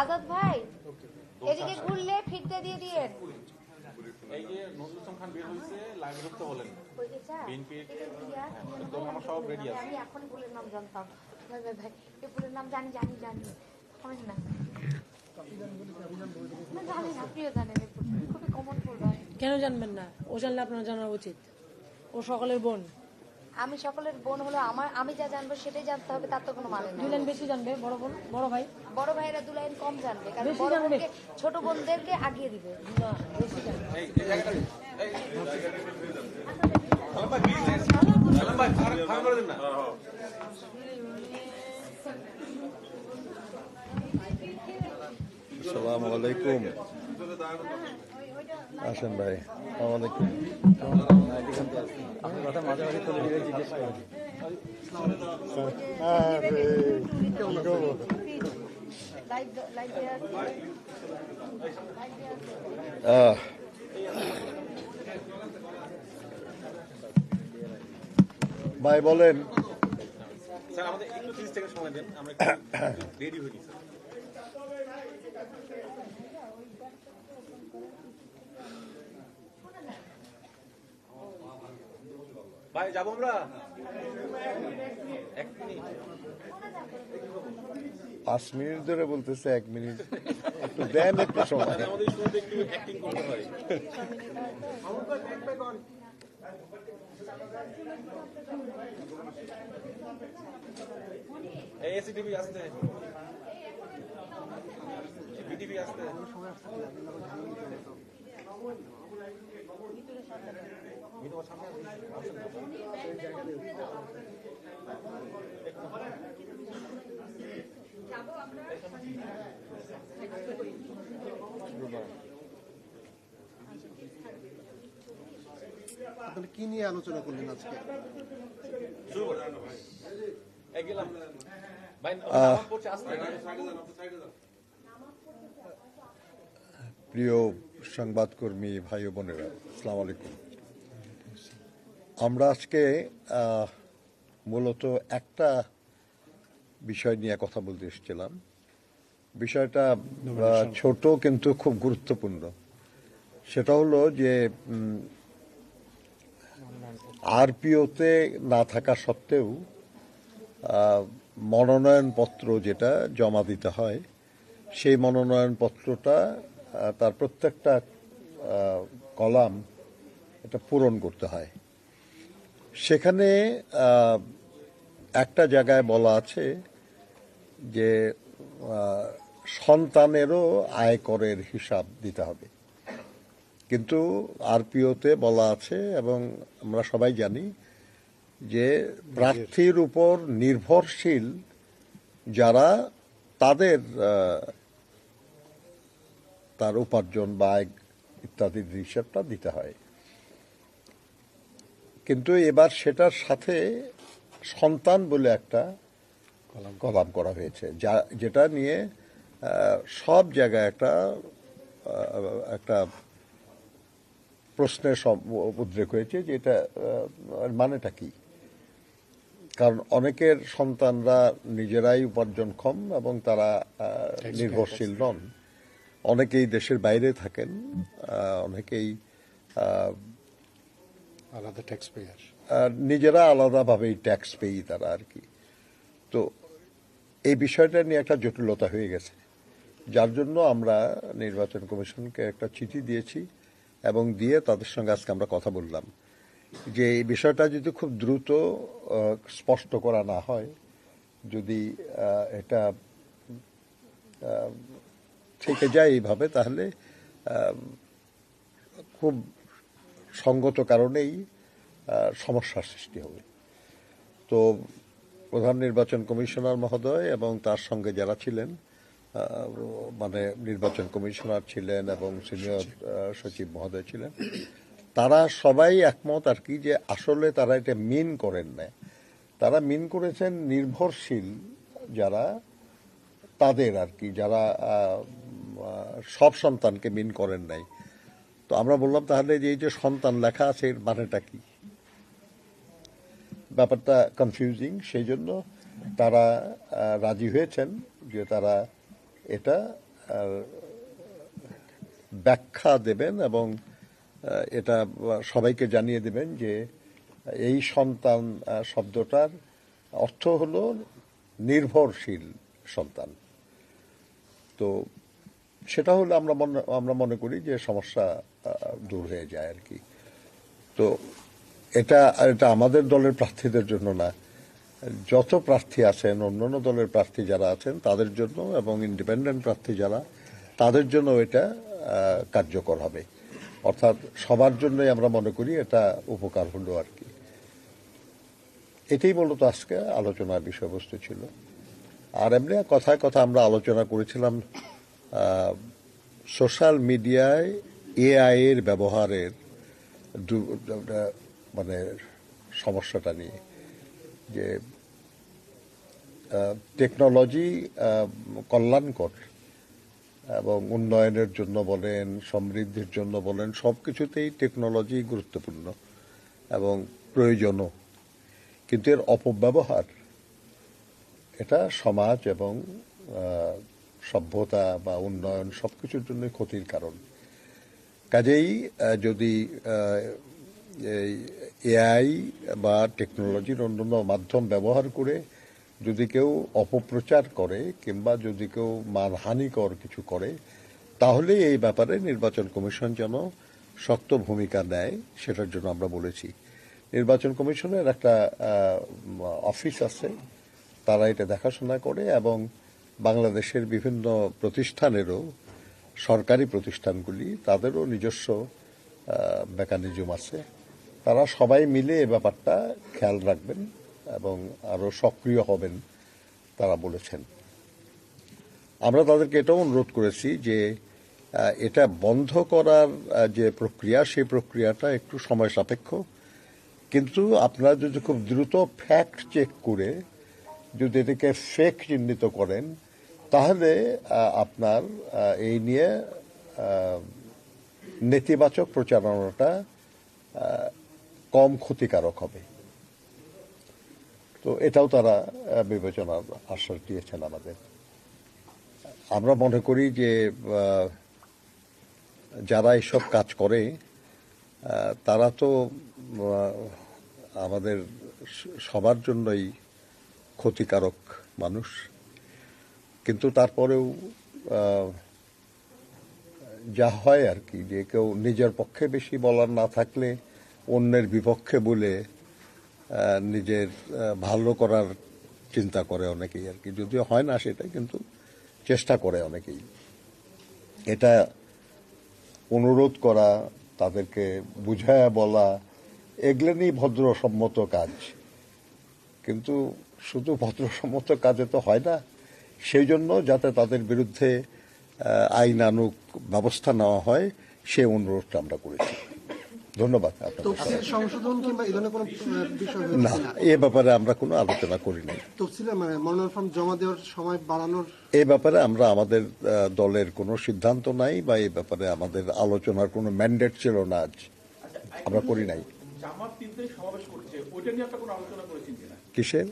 আজাদ ভাই এদিকে ঘুরলে ফিরতে দিয়ে দিয়েন। এই যে নজরুল ইসলাম খান বের হয়েছে লাইভে ঢুকতে বলেন। বিএনপির এটা আমার সব ready আছে। আমি এখন ফুলের নাম জানতাম। ভাই ভাই ভাই এই ফুলের নাম জানি জানি জানি। না। কেন জানবেন না? ও জানলে আপনার জানা উচিত। ও সকলের বোন। আমি সকলের বোন হলো আমার আমি যা জানব সেটাই জানতে হবে তার তো কোনো মানে দুই লাইন বেশি জানবে বড় বোন বড় ভাই বড় ভাইরা দু লাইন কম জানবে কারণ বড় বোনকে ছোট বোনদেরকে আগিয়ে দিবে বেশি জানবে আলাইকুম আসেন ভাই ভাই, বলেন। স্যার, আমাদের একটু 30 সেকেন্ড সময় দেন, আমরা রেডি হই স্যার। ভাই যাব আমরা? এক মিনিট। পাঁচ মিনিট ধরে বলতেছে এক মিনিট। একটু দেন একটু সময়। আমাদের স্টুডেন্ট একটু অ্যাক্টিং করতে হয়। এসিটিভি আসতে বিটিভি আসতে কি নিয়ে আলোচনা করলেন আজকে? প্রিয় সংবাদকর্মী ভাই বোনেরা আসসালামু আলাইকুম। আমরা আজকে মূলত একটা বিষয় নিয়ে কথা বলতে এসেছিলাম। বিষয়টা ছোট কিন্তু খুব গুরুত্বপূর্ণ। সেটা হলো যে আরপিওতে না থাকা সত্ত্বেও মনোনয়নপত্র যেটা জমা দিতে হয় সেই মনোনয়নপত্রটা তার প্রত্যেকটা কলাম এটা পূরণ করতে হয়। সেখানে একটা জায়গায় বলা আছে যে সন্তানেরও আয়করের হিসাব দিতে হবে। কিন্তু আরপিওতে বলা আছে এবং আমরা সবাই জানি যে, প্রার্থীর উপর নির্ভরশীল যারা তাদের তার উপার্জন বা ইত্যাদির হিসাবটা দিতে হয়। কিন্তু এবার সেটার সাথে সন্তান বলে একটা কলাম করা হয়েছে যা যেটা নিয়ে সব জায়গায় একটা একটা প্রশ্নের সম- উদ্রেক হয়েছে যে এটা মানেটা কি? কারণ অনেকের সন্তানরা নিজেরাই উপার্জনক্ষম এবং তারা নির্ভরশীল নন। অনেকেই দেশের বাইরে থাকেন অনেকেই আলাদা ট্যাক্স পেয়ার আর নিজেরা আলাদাভাবেই ট্যাক্স পেই তারা আর কি। তো এই বিষয়টা নিয়ে একটা জটিলতা হয়ে গেছে। যার জন্য আমরা নির্বাচন কমিশনকে একটা চিঠি দিয়েছি এবং দিয়ে তাদের সঙ্গে আজকে আমরা কথা বললাম। যে এই বিষয়টা যদি খুব দ্রুত স্পষ্ট করা না হয়, যদি এটা থেকে যায় এইভাবে, তাহলে খুব সঙ্গত কারণেই সমস্যার সৃষ্টি হবে। তো প্রধান নির্বাচন কমিশনার মহোদয় এবং তার সঙ্গে যারা ছিলেন মানে নির্বাচন কমিশনার ছিলেন এবং সিনিয়র সচিব মহোদয় ছিলেন, তারা সবাই একমত আর কি যে আসলে তারা এটা মিন করেন না তারা মিন করেছেন নির্ভরশীল যারা, তাদের আর কি, যারা সব সন্তানকে মিন করেন নাই। তো আমরা বললাম তাহলে যে এই যে সন্তান লেখা আছে, এর মানেটা কি? ব্যাপারটা কনফিউজিং সেই জন্য তারা রাজি হয়েছেন যে তারা এটা ব্যাখ্যা দেবেন এবং এটা সবাইকে জানিয়ে দেবেন যে এই সন্তান শব্দটার অর্থ হলো নির্ভরশীল সন্তান। তো সেটা হলে আমরা মনে আমরা মনে করি যে সমস্যা দূর হয়ে যায় আর কি। তো এটা এটা আমাদের দলের প্রার্থীদের জন্য না। যত প্রার্থী আছেন, অন্যান্য দলের প্রার্থী যারা আছেন, তাদের জন্য এবং ইন্ডিপেন্ডেন্ট প্রার্থী যারা, তাদের জন্য এটা কার্যকর হবে। অর্থাৎ সবার জন্যই আমরা মনে করি এটা উপকার হলো আর কি। এটাই মূলত আজকে আলোচনার বিষয়বস্তু ছিল। আর এমনি কথায় কথা আমরা আলোচনা করেছিলাম সোশ্যাল মিডিয়ায় এআই এর ব্যবহারের মানে সমস্যাটা নিয়ে, যে টেকনোলজি কল্যাণকর এবং উন্নয়নের জন্য বলেন, সমৃদ্ধির জন্য বলেন সব কিছুতেই টেকনোলজি গুরুত্বপূর্ণ এবং প্রয়োজনও। কিন্তু এর অপব্যবহার, এটা সমাজ এবং সভ্যতা বা উন্নয়ন সব কিছুর জন্য ক্ষতির কারণ। কাজেই যদি এআই বা টেকনোলজির অন্যান্য মাধ্যম ব্যবহার করে যদি কেউ অপপ্রচার করে কিংবা যদি কেউ মানহানিকর কিছু করে, তাহলে এই ব্যাপারে নির্বাচন কমিশন যেন শক্ত ভূমিকা নেয়, সেটার জন্য আমরা বলেছি। নির্বাচন কমিশনের একটা অফিস আছে, তারা এটা দেখাশোনা করে এবং বাংলাদেশের বিভিন্ন প্রতিষ্ঠানেরও সরকারি প্রতিষ্ঠানগুলি, তাদেরও নিজস্ব মেকানিজম আছে। তারা সবাই মিলে এ ব্যাপারটা খেয়াল রাখবেন এবং আরও সক্রিয় হবেন, তারা বলেছেন। আমরা তাদেরকে এটাও অনুরোধ করেছি যে এটা বন্ধ করার যে প্রক্রিয়া, সেই প্রক্রিয়াটা একটু সময় সাপেক্ষ। কিন্তু আপনারা যদি খুব দ্রুত ফ্যাক্ট চেক করে যদি এটাকে ফেক চিহ্নিত করেন তাহলে আপনার এই নিয়ে নেতিবাচক প্রচারণাটা কম ক্ষতিকারক হবে। তো এটাও তারা বিবেচনার আশ্বাস দিয়েছেন আমাদের। আমরা মনে করি যে যারা এসব কাজ করে তারা তো আমাদের সবার জন্যই ক্ষতিকারক মানুষ। কিন্তু তারপরেও যা হয় আর কি, যে কেউ নিজের পক্ষে বেশি বলার না থাকলে অন্যের বিপক্ষে বলে নিজের ভালো করার চিন্তা করে অনেকেই আর কি। যদিও হয় না সেটা, কিন্তু চেষ্টা করে অনেকেই। এটা অনুরোধ করা, তাদেরকে বুঝায়া বলা, এগুলো নিয়ে ভদ্রসম্মত কাজ। কিন্তু শুধু ভদ্রসম্মত কাজে তো হয় না সেই জন্য যাতে তাদের বিরুদ্ধে আইনানুক ব্যবস্থা নেওয়া হয় সে অনুরোধটা আমরা করেছি। ধন্যবাদ না এ ব্যাপারে আমরা কোনো আলোচনা করি নাই। মানে মনোনয়ন ফর্ম জমা দেওয়ার সময় বাড়ানোর এ ব্যাপারে আমরা আমাদের দলের কোনো সিদ্ধান্ত নাই বা এ ব্যাপারে আমাদের আলোচনার কোনো ম্যান্ডেট ছিল না আজ। আমরা করি নাই। জামাত তিন তারিখ সমাবেশ করছে ওইটা নিয়ে আপনার কোনো আলোচনা করেছেন কিনা? কিসের?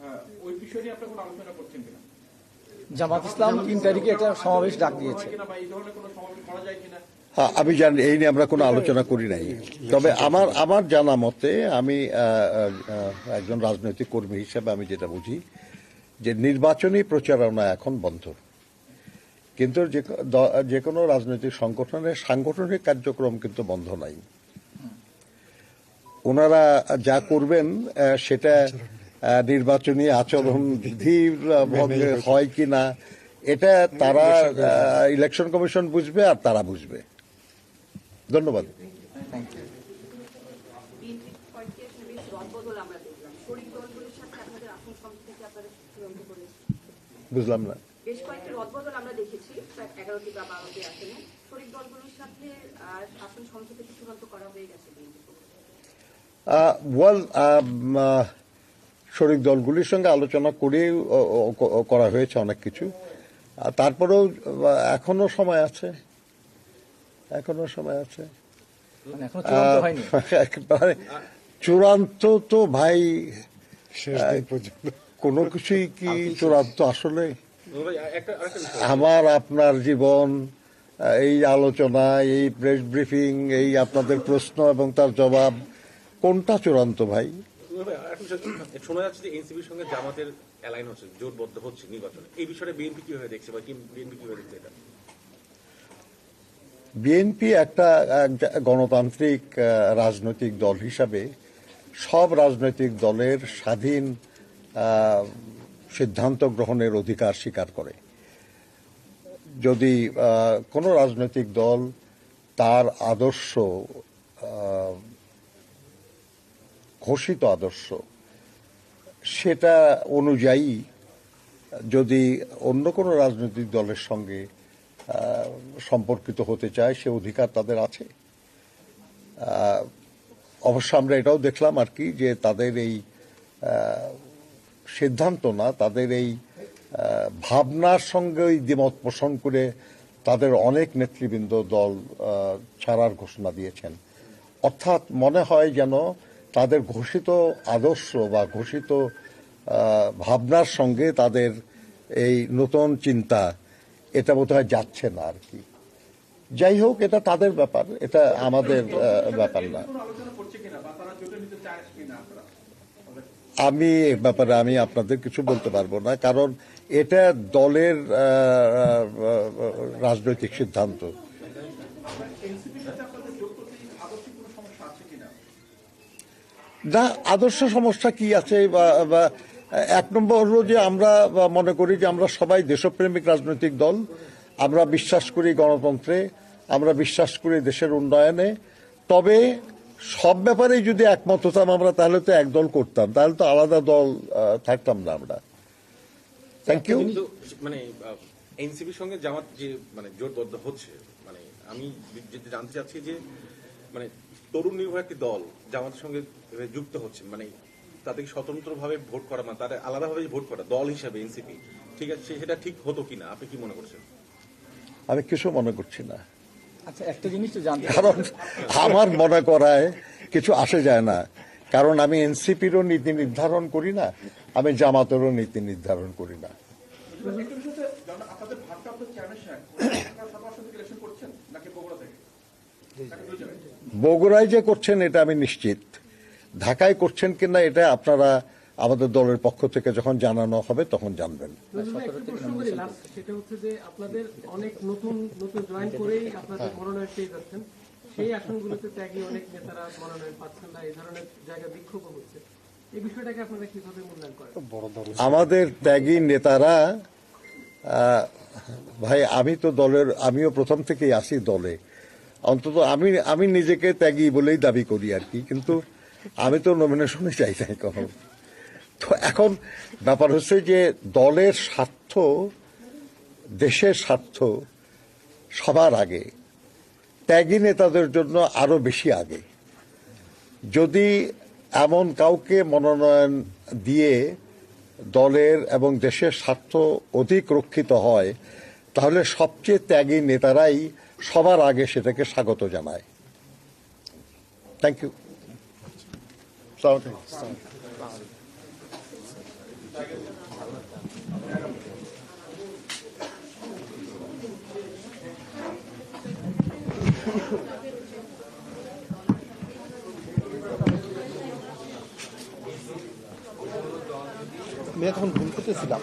হ্যাঁ, ওই বিষয় নিয়ে আপনার কোনো আলোচনা করছেন কিনা? জামাত ইসলাম তিন তারিখে একটা সমাবেশ ডাক দিয়েছে। হয় কিনা বা এই ধরনের কোনো সমাবেশ করা যায় কিনা? হ্যাঁ আমি জানি এই নিয়ে আমরা কোনো আলোচনা করি নাই। তবে আমার আমার জানা মতে আমি একজন রাজনৈতিক কর্মী হিসেবে আমি যেটা বুঝি যে নির্বাচনী প্রচারণা এখন বন্ধ। কিন্তু যে যে কোনো রাজনৈতিক সংগঠনের সাংগঠনিক কার্যক্রম কিন্তু বন্ধ নাই। ওনারা যা করবেন সেটা নির্বাচনী আচরণ বিধির আহ, হয় কি না এটা তারা ইলেকশন কমিশন বুঝবে আর তারা বুঝবে ধন্যবাদ বিএনপির কয়েকটি আসলে বেশ রদবদল আমরা দেখলাম শরিক দলগুলোর সাথে আপনাদের আসন সমঝোতা আপনারা চূড়ান্ত করেছেন বুঝলাম না। বেশ কয়েকটি রদবদল আমরা দেখেছি প্রায় এগারোটি বা বারোটি আসনে শরিক দলগুলোর সাথে আহ, আসন সমঝোতা চূড়ান্ত করা হয়ে গেছে? ওয়াল শরিক দলগুলির সঙ্গে আলোচনা করে করা হয়েছে অনেক কিছু। আর তারপরেও এখনও সময় আছে। এখনও সময় আছে। মানে চূড়ান্ত হয়নি? একেবারে চূড়ান্ত তো ভাই শেষ কোনো কিছুই কি চূড়ান্ত আসলে? আমার আপনার জীবন এই আলোচনা এই প্রেস ব্রিফিং এই আপনাদের প্রশ্ন এবং তার জবাব কোনটা চূড়ান্ত ভাই? শোনা যাচ্ছে যে এনসিপির সঙ্গে জামাতের অ্যালাইন হচ্ছে, জোটবদ্ধ হচ্ছে নির্বাচনে। এই বিষয়ে বিএনপি কীভাবে দেখছে বা বিএনপি কীভাবে দেখছে এটা? বিএনপি একটা গণতান্ত্রিক রাজনৈতিক দল হিসাবে সব রাজনৈতিক দলের স্বাধীন সিদ্ধান্ত গ্রহণের অধিকার স্বীকার করে। যদি কোনো রাজনৈতিক দল তার আদর্শ ঘোষিত আদর্শ। সেটা অনুযায়ী যদি অন্য কোনো রাজনৈতিক দলের সঙ্গে সম্পর্কিত হতে চায়, সে অধিকার তাদের আছে। অবশ্য আমরা এটাও দেখলাম আর কি যে তাদের এই সিদ্ধান্ত না, তাদের এই ভাবনার সঙ্গে ওই দ্বিমত পোষণ করে তাদের অনেক নেতৃবৃন্দ দল ছাড়ার ঘোষণা দিয়েছেন। অর্থাৎ মনে হয় যেন তাদের ঘোষিত আদর্শ বা ঘোষিত ভাবনার সঙ্গে তাদের এই নতুন চিন্তা, এটা বোধহয় যাচ্ছে না আর কি। যাই হোক, এটা তাদের ব্যাপার, এটা আমাদের ব্যাপার না। আমি এ ব্যাপারে আমি আপনাদের কিছু বলতে পারব না, কারণ এটা দলের রাজনৈতিক সিদ্ধান্ত। না, আদর্শ সমস্যা কি আছে বা এক নম্বর যে আমরা মনে করি যে আমরা সবাই দেশপ্রেমিক রাজনৈতিক দল। আমরা বিশ্বাস করি গণতন্ত্রে, আমরা বিশ্বাস করি দেশের উন্নয়নে। তবে সব ব্যাপারেই যদি একমত হতাম আমরা, তাহলে তো এক দল করতাম, তাহলে তো আলাদা দল থাকতাম না আমরা। থ্যাংক ইউ মানে এনসিপির সঙ্গে জামাত যে মানে জোটবদ্ধ হচ্ছে মানে আমি জানতে চাচ্ছি যে মানে তরুণ নির্ভর একটি দল জামাতের সঙ্গে যুক্ত হচ্ছে মানে তাদের স্বতন্ত্রভাবে ভোট করা মানে তাদের আলাদাভাবে ভোট করা দল হিসাবে এনসিপি ঠিক আছে? সেটা ঠিক হতো কিনা? আপনি কি মনে করছেন? আমি কিছু মনে করছি না। আচ্ছা একটা জিনিস তো জানতে কারণ আমার মনে করায় কিছু আসে যায় না। কারণ আমি এনসিপিরও নীতি নির্ধারণ করি না আমি জামাতেরও নীতি নির্ধারণ করি না। বগুড়ায় যে করছেন এটা আমি নিশ্চিত। ঢাকায় করছেন কিনা এটা আপনারা আমাদের দলের পক্ষ থেকে যখন জানানো হবে তখন জানবেন। নজরুল ভাই, একটু প্রশ্ন করি। last, সেটা হচ্ছে যে আপনাদের অনেক নতুন নতুন জয়েন করেই আপনাদের মনোনয়ন পেয়ে যাচ্ছেন। সেই আসনগুলোতে ত্যাগী অনেক নেতারা মনোনয়ন পাচ্ছেন না এই ধরনের জায়গায় বিক্ষোভ হচ্ছে। এই বিষয়টাকে আপনারা কীভাবে মূল্যায়ন করেন? আমাদের ত্যাগী নেতারা ভাই আমি তো দলের আমিও প্রথম থেকেই আসি দলে। অন্তত আমি আমি নিজেকে ত্যাগী বলেই দাবি করি আর কি, কিন্তু আমি তো নমিনেশনে চাই নাই কখন। তো এখন ব্যাপার হচ্ছে যে দলের স্বার্থ, দেশের স্বার্থ সবার আগে, ত্যাগী নেতাদের জন্য আরও বেশি আগে। যদি এমন কাউকে মনোনয়ন দিয়ে দলের এবং দেশের স্বার্থ অধিক রক্ষিত হয়, তাহলে সবচেয়ে ত্যাগী নেতারাই সবার আগে সেটাকে স্বাগত জানায়। থ্যাংক ইউ আমি এখন ভুল করতেছিলাম